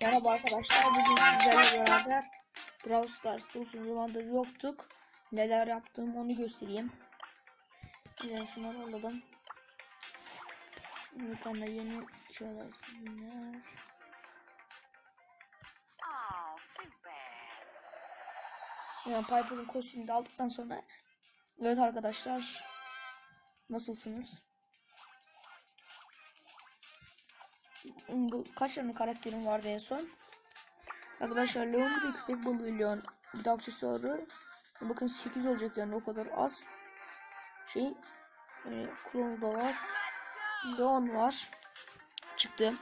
Merhaba arkadaşlar. Bugün sizlerle beraber Brawl Stars'ta uzun zamandır yoktuk. Neler yaptığımı onu göstereyim. Ben şunları alalım. Tane yeni şöyle sizinler. Oh. Yani Piper'ın kostümünü de aldıktan sonra Evet arkadaşlar. Nasılsınız? Bu kaç tane karakterim vardı en son? Arkadaşlar Leon bir köpek balığı. Bir de aksesuarı. Bakın 8 olacak yani o kadar az. Şey. E, Klonu da var. Leon var. Çıktı.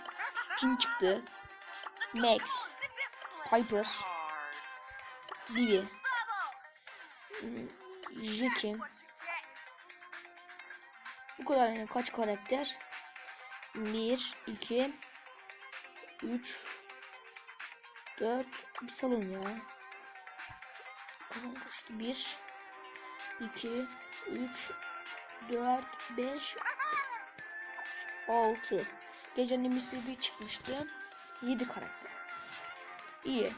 Jin çıktı. Max. Piper. Bibi. Hmm, Jackie. Bu kadar yani kaç karakter? 1, 2, 3, 4, bir salon ya. 1, 2, 3, 4, 5, 6. Gecenin misli bir çıkmıştı. 7 karakter. İyi.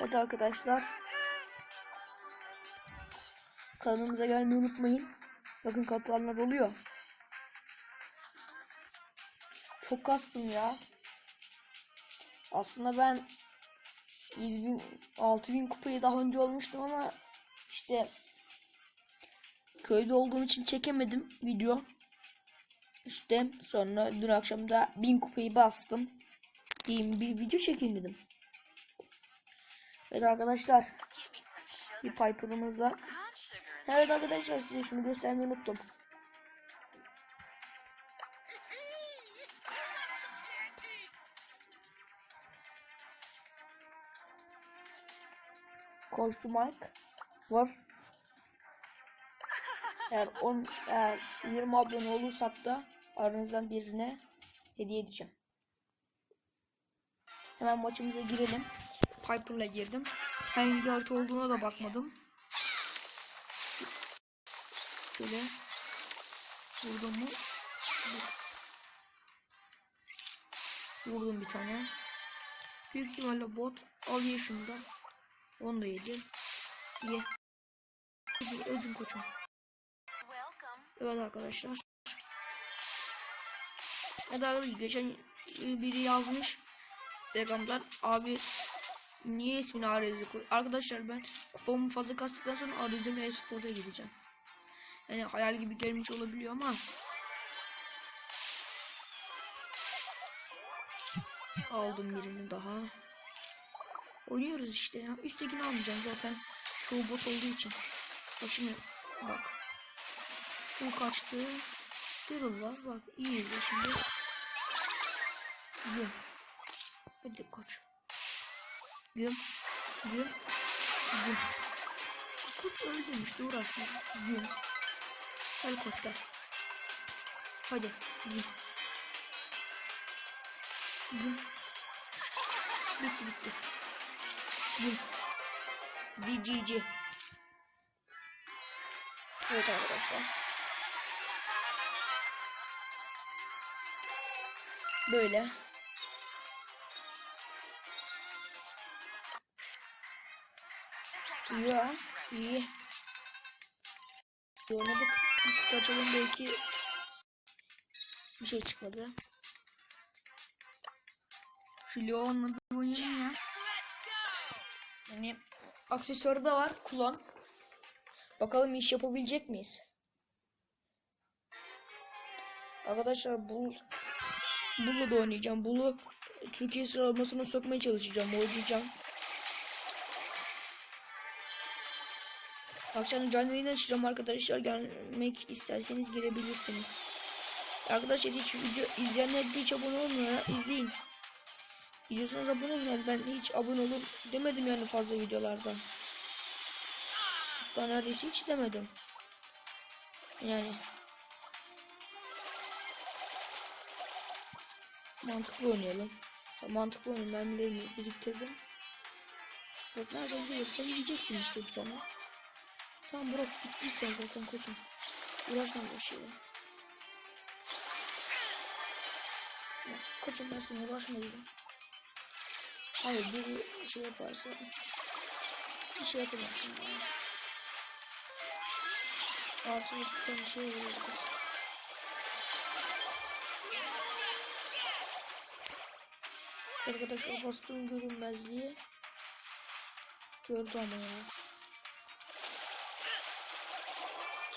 Evet arkadaşlar. Kanalımıza gelmeyi unutmayın. Bakın katılanlar oluyor. Çok kastım ya. Aslında ben 7000 6000 kupayı daha önce olmuştum ama işte köyde olduğum için çekemedim video. İşte sonra dün akşam da 1000 kupayı bastım. Diyeyim bir video çekeyim dedim. Evet arkadaşlar bir Piper'ımızla. Evet arkadaşlar size şunu göstermeyi unuttum. Koştu Mike var. Eğer 10 eğer 20 abone olursak da aranızdan birine hediye edeceğim. Hemen maçımıza girelim. Piper'la girdim. Hangi harita olduğuna da bakmadım. Şöyle vurdum mu? Vurdum bir tane. Büyük ihtimalle bot. Al ye. Onu da yedi. Ye. Öldüm koçum. Evet arkadaşlar. Evet arkadaşlar geçen biri yazmış. Instagram'dan abi niye ismini koy? Arkadaşlar ben kupamı fazla kastıktan sonra Arez'in e-sporda gideceğim. Yani hayal gibi gelmiş olabiliyor ama aldım birini daha. Oynuyoruz işte ya. Üsttekini almayacağım zaten. Çoğu bot olduğu için. Bak şimdi bak. Bu kaçtı. Daryl var. Bak iyi izle şimdi. Güm. Hadi koç. Güm. Güm. Güm. Koç öldüm işte uğraşma. Güm. Gel koç gel. Hadi. Güm. Güm. Bitti bitti. Güm. DGG. Evet arkadaşlar. Böyle. Ya iyi. Oynadık. Bir kutu açalım belki bir şey çıkmadı. Şu Leon'la bir oynayalım ya. Yani aksesuarı da var. Kullan. Bakalım iş yapabilecek miyiz? Arkadaşlar bu Bull'la da oynayacağım. Bull'u Türkiye sıralamasına sokmaya çalışacağım. Oynayacağım. Akşam canlı yayın açacağım arkadaşlar. Gelmek isterseniz girebilirsiniz. Arkadaşlar hiç video izleyenler hiç abone olmuyor. İzleyin. İzliyorsanız abone olun. Ben hiç abone olun demedim yani fazla videolardan. Ben neredeyse hiç demedim. Yani. Mantıklı oynayalım. Mantıklı oynayalım. Mermilerimi biriktirdim. Bak nereden gelirsen yiyeceksin işte bir tane. Tamam bırak bitmiş sen zaten koçum. Uğraşma bu şeyle. Koçum ben sana uğraşmayayım. Hayır bir şey yaparsa bir şey yapamazsın bana. Altı tane şey kız. Arkadaşlar bastığım görünmezliği gördü ama ya.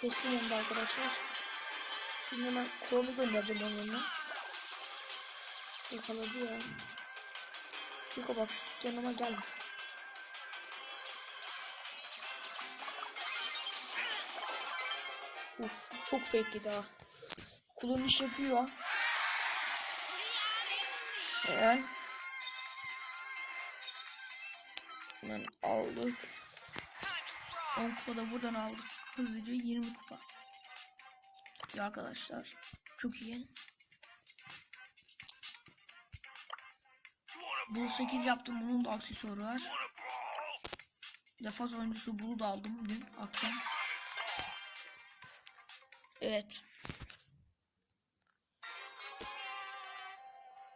Kestim onu da arkadaşlar. Şimdi hemen Chrome'u göndereceğim onun yanına. Yakaladı ya. Bak yanıma gelme. Uf çok fake daha. Kulun iş yapıyor. Eğer Hemen aldık. 10 kupa da buradan aldık. Hızlıca 20 kupa. Ya arkadaşlar çok iyi. Bu 8 yaptım. Bunun da aksesuarı var. Defans oyuncusu Bulu da aldım dün akşam. Evet.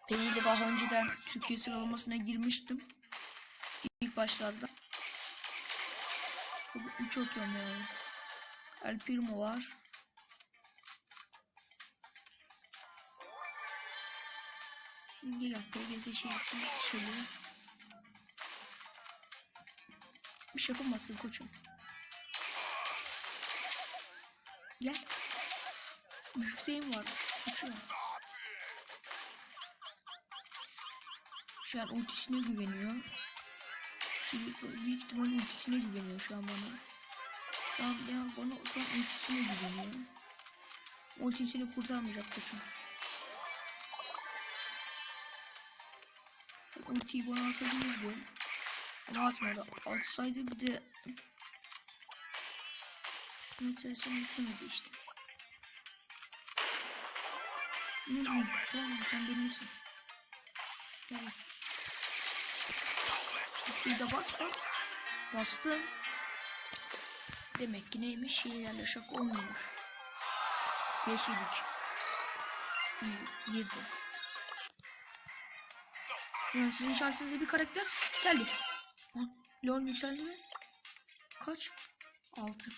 Peki daha önceden Türkiye sıralamasına girmiştim. İlk başlarda. Bugün 3 atıyorum yani. El Primo var. Gel PGS şeysi şöyle. Bir şey yapamazsın koçum. Gel. Müfteyim var. Koçum. Şu an ultisine güveniyor. Şimdi büyük ihtimal ultisine güveniyor şu an bana. Şu an ya bana şu an ultisine güveniyor. Ultisini kurtarmayacak koçum. Ultiyi bana atabilirdi. Ama atmadı. Atsaydı bir de Metrasını yıkamadı işte. Hı, Tamam sen benimsin. Gel. Üstüyü de bas bas. Bastım. Demek ki neymiş? Şeylerle şaka olmuyormuş. Yeşillik. İyi, girdi. Yani sizin şansınızda bir karakter geldi. Ha, Leon yükseldi mi? Kaç? 6.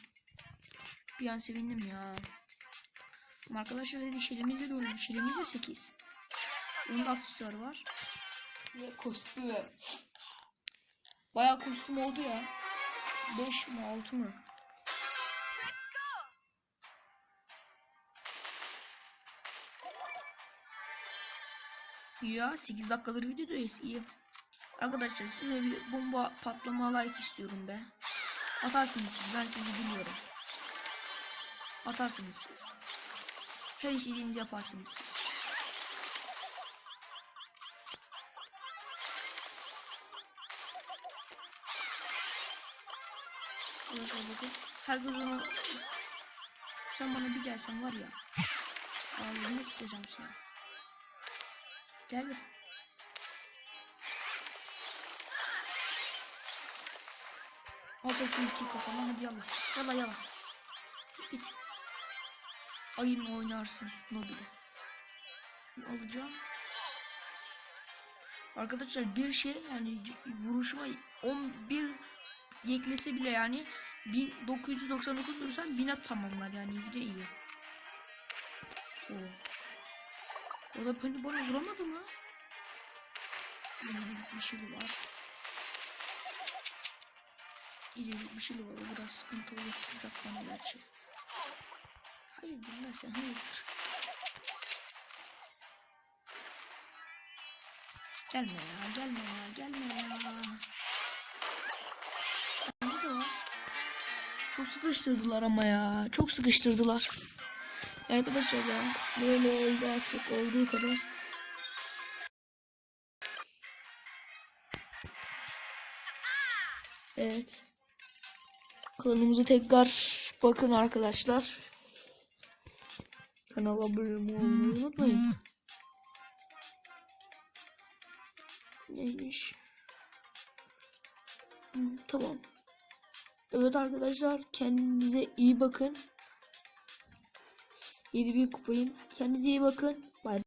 Bir an sevindim ya. Arkadaşlar dedi şelimizde de oynuyor. Şelimizde 8. Onun da aksesuarı var. Ve kostüm. Bayağı kostüm oldu ya. 5 mi 6 mı? Ya 8 dakikadır videodayız iyi. Arkadaşlar size bir bomba patlama like istiyorum be. Atarsınız siz ben sizi biliyorum. Atarsınız siz. Her istediğinizi yaparsınız siz. Arkadaşlar bakın. Herkes onu sen bana bir gelsen var ya. Ağzını sıkacağım seni. Gel. Al sen şu iki kafana hadi yallah. Yallah yallah. Git. Ayın oynarsın. Nobile. Alacağım. Arkadaşlar bir şey yani vuruşuma 11 yeklese bile yani 1999 vursam 1000'e tamamlar yani bir de iyi. Oo. O da beni bana vuramadı mı? Bir şey var. İleri bir şey var. O biraz sıkıntı oluşturacak bana gerçi. Hayırdır lan sen hayırdır. Gelme ya gelme ya gelme ya. Çok sıkıştırdılar ama ya. Çok sıkıştırdılar. Arkadaşlar ya böyle oldu artık olduğu kadar. Evet. Kanalımıza tekrar bakın arkadaşlar. Kanala abone olmayı unutmayın. Neymiş? Tamam. Evet arkadaşlar kendinize iyi bakın. 7 bir kupayım. Kendinize iyi bakın. Bye.